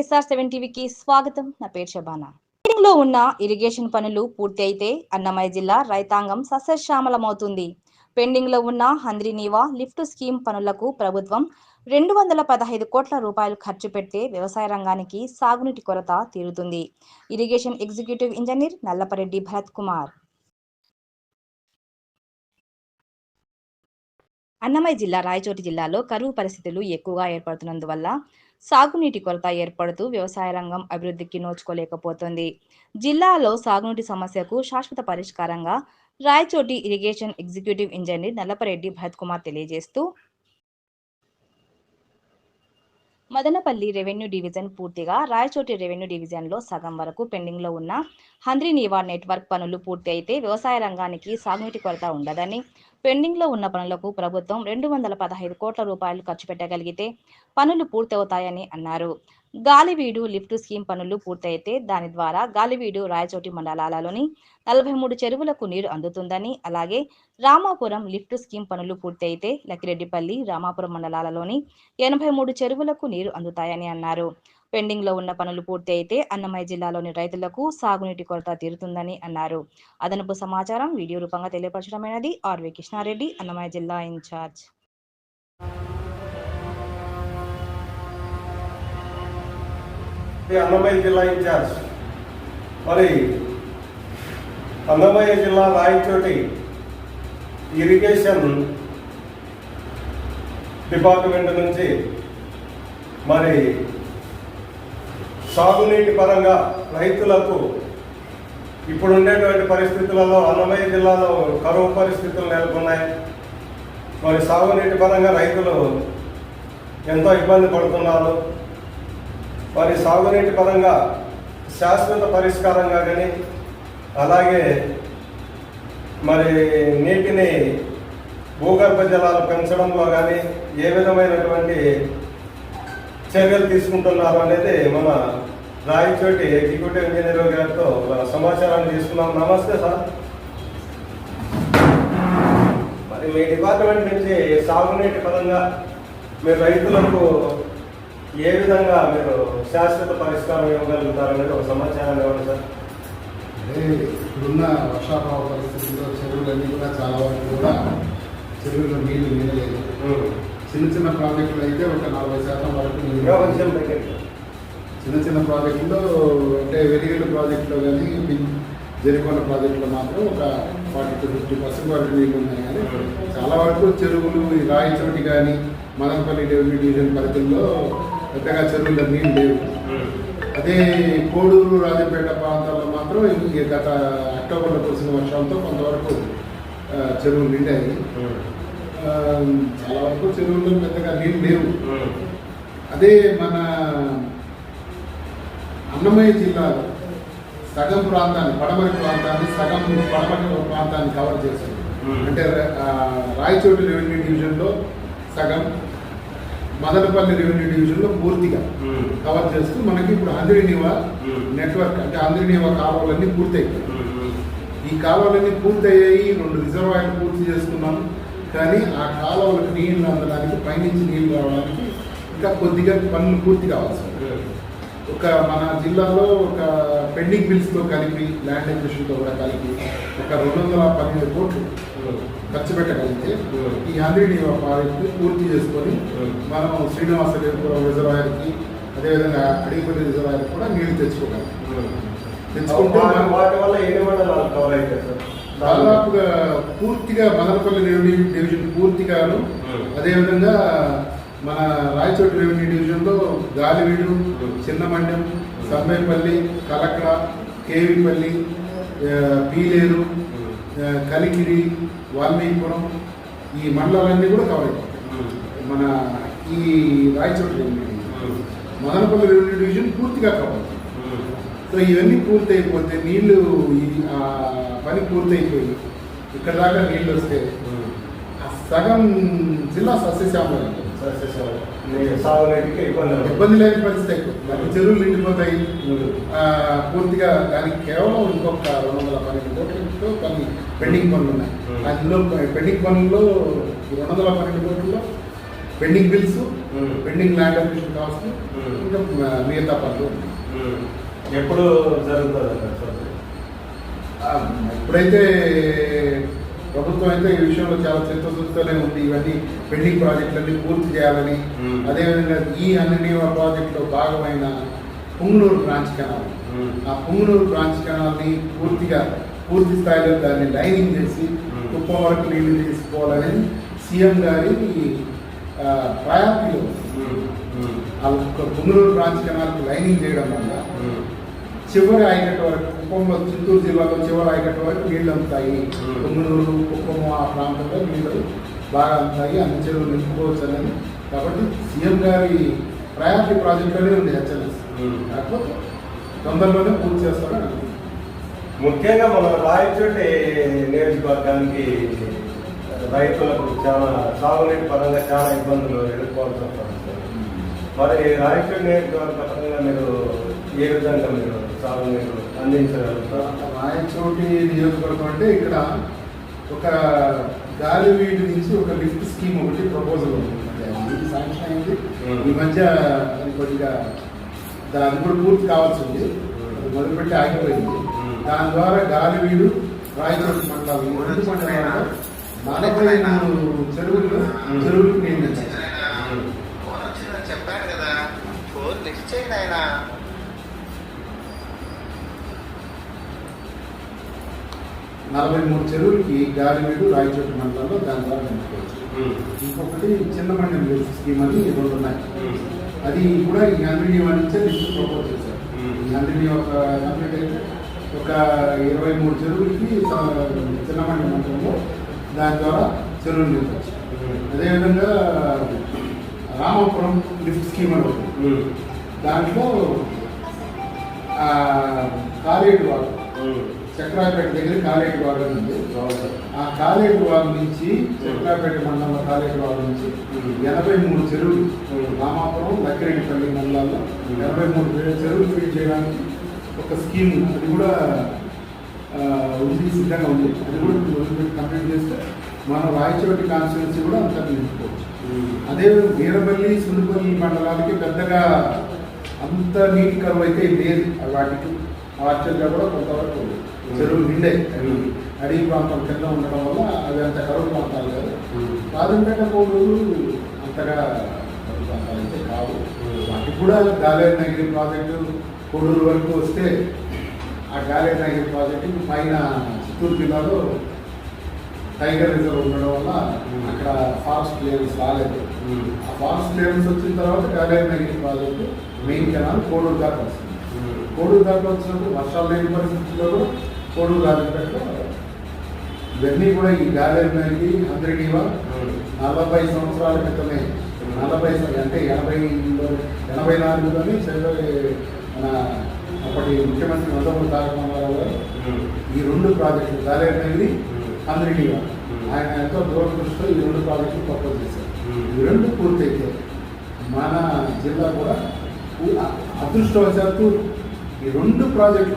SR seven టీవీకి స్వాగతం. నా పేరు శబానా. లో ఉన్న ఇరిగేషన్ పనులు పూర్తి అయితే అన్నమయ్య జిల్లా రైతాంగం సస్యశ్యామలమవుతుంది. పెండింగ్లో ఉన్న హంద్రీనీవా లిఫ్ట్ స్కీమ్ పనులకు ప్రభుత్వం రెండు వందల పదహైదు కోట్ల రూపాయలు ఖర్చు పెడితే వ్యవసాయ రంగానికి సాగునీటి కొరత తీరుతుంది. Irrigation executive engineer Nallapareddy Bharath Kumar. Annamayya జిల్లా రాయచోటి జిల్లాలో కరువు పరిస్థితులు ఎక్కువగా ఏర్పడుతున్నందువల్ల సాగునీటి కొరత ఏర్పడుతూ వ్యవసాయ రంగం అభివృద్ధికి నోచుకోలేకపోతుంది. జిల్లాలో సాగునీటి సమస్యకు శాశ్వత పరిష్కారంగా Rayachoti irrigation executive engineer Nallapareddy Bharath Kumar తెలియజేస్తూ మదనపల్లి రెవెన్యూ డివిజన్ పూర్తిగా రాయచోటి రెవెన్యూ డివిజన్లో సగం వరకు పెండింగ్లో ఉన్న హంద్రీనీవా నెట్వర్క్ పనులు పూర్తి అయితే వ్యవసాయ రంగానికి సాగునీటి కొరత ఉండదని పెండింగ్లో ఉన్న పనులకు ప్రభుత్వం రెండు వందల పదహైదు కోట్ల రూపాయలు ఖర్చు పెట్టగలిగితే పనులు పూర్తవుతాయని అన్నారు. గాలివీడు లిఫ్ట్ స్కీమ్ పనులు పూర్తయితే దాని ద్వారా గాలివీడు రాయచోటి మండలాలలోని నలభై మూడు చెరువులకు నీరు అందుతుందని అలాగే రామాపురం లిఫ్ట్ స్కీమ్ పనులు పూర్తయితే లక్కిరెడ్డిపల్లి రామాపురం మండలాలలోని ఎనభై మూడు చెరువులకు నీరు అందుతాయని అన్నారు. పెండింగ్లో ఉన్న పనులు పూర్తి అయితే అన్నమయ్య జిల్లాలోని రైతులకు సాగునీటి కొరత తీరుతుందని అన్నారు. అదనపు సమాచారం వీడియో రూపంగా తెలియపరచడమైనది ఆర్వి కృష్ణారెడ్డి అన్నమయ్య జిల్లా ఇన్ఛార్జ్. అన్నమయ్య జిల్లా ఇన్ఛార్జ్. మరి అన్నమయ్య జిల్లా రాయచోటి ఇరిగేషన్ డిపార్ట్మెంట్ నుంచి మరి సాగునీటి పరంగా రైతులకు ఇప్పుడు ఉండేటువంటి పరిస్థితులలో అన్నమయ్య జిల్లాలో కరువు పరిస్థితులు నెలకొన్నాయి. మరి సాగునీటి పరంగా రైతులు ఎంతో ఇబ్బంది పడుతున్నారు. మరి సాగునీటి పరంగా శాశ్వత పరిష్కారంగా కానీ అలాగే మరి నీటిని భూగర్భ జలాలు పెంచడంలో కానీ ఏ విధమైనటువంటి చర్యలు తీసుకుంటున్నారు అనేది మన రాయచోటి ఎగ్జిక్యూటివ్ ఇంజనీర్ గారితో సమాచారాన్ని తీసుకున్నాం. నమస్తే సార్. మరి మీ డిపార్ట్మెంట్ నుంచి సాగునీటి పరంగా మీరు రైతులకు ఏ విధంగా మీరు శాశ్వత పరిష్కారం ఇవ్వగలుగుతారనేది ఒక సమాచారం ఇవ్వండి సార్. ఇప్పుడున్న వర్షాభావ పరిస్థితుల్లో చెరువులన్నీ కూడా చాలా వరకు కూడా చెరువుల్లో నీళ్ళు నిలలేదు. చిన్న చిన్న ప్రాజెక్టులు అయితే ఒక నలభై శాతం వరకు. చిన్న చిన్న ప్రాజెక్టుల్లో అంటే వెలిగేడు ప్రాజెక్టులో కానీ జరికొండ ప్రాజెక్టులో మాత్రం ఒక ఫార్టీ టు ఫిఫ్టీ పర్సెంట్ వరకు నీళ్ళు ఉన్నాయి. కానీ చాలా వరకు చెరువులు రాయచోటి కానీ మదనపల్లి రెవెన్యూ డివిజన్ పరిధిలో పెద్దగా చెరువుల్లో నీళ్ళు లేవు. అదే కోడూరు రాజపేట ప్రాంతాల్లో మాత్రం ఈ గత అక్టోబర్లో కురిసిన వర్షాలతో కొంతవరకు చెరువులు నిండాయి. చాలా వరకు చెరువుల్లో పెద్దగా నీళ్ళు లేవు. అదే మన అన్నమయ్య జిల్లాలో సగం ప్రాంతాన్ని పడమరి ప్రాంతాన్ని సగం పడమరి ప్రాంతాన్ని కవర్ Hmm. అంటే రాయచోటి రెవెన్యూ డివిజన్లో సగం మదనపల్లి రెవెన్యూ డివిజన్లో పూర్తిగా కవర్ చేస్తూ మనకి ఇప్పుడు అందిరినివా. నెట్వర్క్ అంటే అందిరినివా కాలువలన్నీ పూర్తయిపోయాయి. ఈ కాలువలన్నీ పూర్తయ్యాయి రెండు రిజర్వాయర్లు పూర్తి చేసుకున్నాం. కానీ ఆ కాలువలకు నీళ్ళు అందడానికి పైనుంచి నీళ్ళు రావడానికి ఇంకా కొద్దిగా పనులు పూర్తి కావాల్సి ఒక మన జిల్లాలో ఒక పెండింగ్ బిల్స్తో కలిపి ల్యాండ్ ఎక్విషన్తో కూడా కలిపి ఒక రెండు వందల పన్నెండు కోట్లు ఖర్చు పెట్టగలిగితే ఈ హండ్రెడ్ ప్రాజెక్ట్ పూర్తి చేసుకొని మనం శ్రీనివాసపురం రిజర్వాయర్కి అదేవిధంగా అడిగిపల్లి రిజర్వాయర్కి కూడా నీళ్ళు తెచ్చుకోగలం. తెచ్చుకుంటే వాటి- వల్ల మండలాలు కవర్ అవుతాయి సార్. దాదాపుగా పూర్తిగా మదనపల్లి రెవెన్యూ డివిజన్ పూర్తిగాను అదేవిధంగా మన రాయచోటి రెవెన్యూ డివిజన్లో గాలివీడు చిన్నమండ్యం సమ్మెపల్లి కలకడ కేవిపల్లి పీలేరు కలికిరి వాల్మీకిపురం ఈ మండలాలన్నీ కూడా కవర్ అయిపోతాయి. మన ఈ Rayachoti revenue division. Madanapalle revenue division పూర్తిగా కవర్ అవుతుంది సో ఇవన్నీ పూర్తి అయిపోతే నీళ్ళు పని పూర్తి అయిపోయి ఇక్కడ దాకా నీళ్ళు వస్తే ఆ సగం జిల్లా సస్యశ్యామలం. ఇబ్బంది లేని పరిస్థితి దానికి చెరువులు నిండిపోతాయి. పూర్తిగా దానికి కేవలం ఇంకొక రెండు వందల పన్నెండు కోట్లతో పని పెండింగ్ పనులు ఉన్నాయి. అందులో పెండింగ్ పనుల్లో రెండు వందల పన్నెండు కోట్లలో pending bills. Pending land acquisition cost. ఇంకా మిగతా పనులు ఉన్నాయి. ఎప్పుడు జరుగుతుంది ఇప్పుడైతే ప్రభుత్వం అయితే ఈ విషయంలో చాలా చిత్తశుద్ధితోనే ఉంది ఇవన్నీ పెండింగ్ ప్రాజెక్టులన్నీ పూర్తి చేయాలని. అదేవిధంగా ఈ అన్ని ప్రాజెక్టులో భాగమైన పుంగనూరు బ్రాంచ్ కెనాల్. ఆ పుంగనూరు బ్రాంచ్ కెనాల్ని పూర్తిగా పూర్తి స్థాయిలో దాన్ని లైనింగ్ చేసి. కుప్పం వరకు నీళ్ళు తీసుకోవాలని సీఎం గారి ప్రయారిటీలో పుంగనూరు బ్రాంచ్ కెనాల్కి లైనింగ్ చేయడం వల్ల. చివరి ఆయకట్టు వరకు కుప్పంలో చిత్తూరు జిల్లాలో చివరి ఆయకట్టు వరకు అందుతాయి మ్మ్. పొంగునూరు కుప్పము ఆ ప్రాంతంలో నీళ్ళు బాగా అందుతాయి అన్ని చెరువులు నింపుకోవచ్చు అనేది కాబట్టి సీఎం గారి ప్రయారిటీ ప్రాజెక్టులోనే ఉంది హెచ్ఎల్ఎస్. కాకపోతే తొందరలోనే పూర్తి చేస్తారని. ముఖ్యంగా మన రాయచోటి నియోజకవర్గానికి రైతులకు చాలా సాగునీటి పరంగా చాలా ఇబ్బందులు ఎదుర్కోవాల్సి వస్తుంది. మరి రాయచోటి నియోజకవర్గ పరంగా మీరు ఏ విధంగా మీరు సాగునీరు అందించగలుగుతారు రాయచోటి నియోజకవర్గం అంటే ఇక్కడ ఒక గాలివీడి నుంచి ఒక లిఫ్ట్ స్కీమ్ ఒకటి ప్రపోజల్ ఉంది. శాంక్షన్ అయింది. ఈ మధ్య కొద్దిగా దాని కూడా పూర్తి కావాల్సి ఉంది. అది మొదలుపెట్టి ఆగిపోయింది. దాని ద్వారా గాలివీడు రాయచోటి మండలాలు ఈ రెండు మండలాల్లో నలభై మూడు చెరువులు. చెరువులకు వచ్చిందని చెప్పాను కదా. ఫోన్ లిఫ్ట్ చేయండి ఆయన. నలభై మూడు చెరువులకి గాలివీడు రాయచోటి మండలంలో దాని ద్వారా నింపుకోవచ్చు ఉమ్. ఇంకొకటి చిన్న మండలం స్కీమ్ అని రెండు ఉన్నాయి. అది కూడా ఈ హండ్రెడ్ నుంచే లిస్ట్ ప్రపోజ్ చేశారు హండ్రెడ్ ఒక ఒక ఇరవై మూడు చెరువులకి స- చిన్నమండి మండలంలో దాని ద్వారా చెరువులు నింపచ్చు. అదేవిధంగా రామాపురం లిఫ్ట్ స్కీమ్ అని ఒకటి. దాంట్లో వాగు ఉమ్. చక్రాపేట దగ్గర కాలేటి వాడు ఉంది ఆ కాలేటి వాడు నుంచి చక్రాపేట మండలంలో కాలేటి వాడు నుంచి ఎనభై మూడు చెరువులు రామాపురం లక్కిరెడ్డిపల్లి మండలాల్లో ఎనభై మూడు చెరువులు ఫీడ్ చేయడానికి ఒక స్కీమ్ అది కూడా ఉంది సిద్ధంగా ఉంది. అది కూడా కంప్లీట్ చేస్తే మన రాయచోటి కాన్స్టిట్యున్సీ కూడా అంతా నిలుపుకోవచ్చు అదే వీరపల్లి సుండుపల్లి మండలానికి పెద్దగా అంత నీటి కరువు అయితే లేదు. వాటికి ఆర్చర్గా కూడా కొంతవరకు చెరువులు నిండే అవి అడవి ప్రాంతం కింద ఉండడం వల్ల అవి అంత కరువు ప్రాంతాలు కాదు. రాజంపేట కోడూరు అంతగా కరువు ప్రాంతాలు అయితే కావు. వాటికి కూడా గాలేరు నగిరి ప్రాజెక్టు కోడూరు వరకు వస్తే ఆ గాలేరు నగిరి ప్రాజెక్టు పైన చిత్తూరు జిల్లాలో టైగర్ రిజర్వ్ ఉండడం వల్ల అక్కడ ఫారెస్ట్ క్లియరెన్స్ రాలేదు. ఆ ఫారెస్ట్ క్లియరెన్స్ వచ్చిన తర్వాత Galeru Nagari project main canal Koduru దాకా వస్తుంది. కోడూరు దాకా వచ్చినప్పుడు వర్షాలు లేని పరిస్థితుల్లో కోడూరు రాజంపేటలో ఇవన్నీ కూడా ఈ గాలేరు నగిరి నలభై సంవత్సరాల క్రితమే నలభై అంటే ఎనభై ఎనభై నాలుగులోనే చంద్ర మన అప్పటి ముఖ్యమంత్రి నందమూరి తారక రామారావు గారు ఈ రెండు ప్రాజెక్టులు గాలేరు నగిరి అందరికీవా ఆయన ఎంతో దూరదృష్టితో ఈ రెండు ప్రాజెక్టులు ప్రపోజ్ చేశారు. ఈ రెండు పూర్తయితే మన జిల్లా కూడా అదృష్టవశాత్తు ఈ రెండు ప్రాజెక్టులు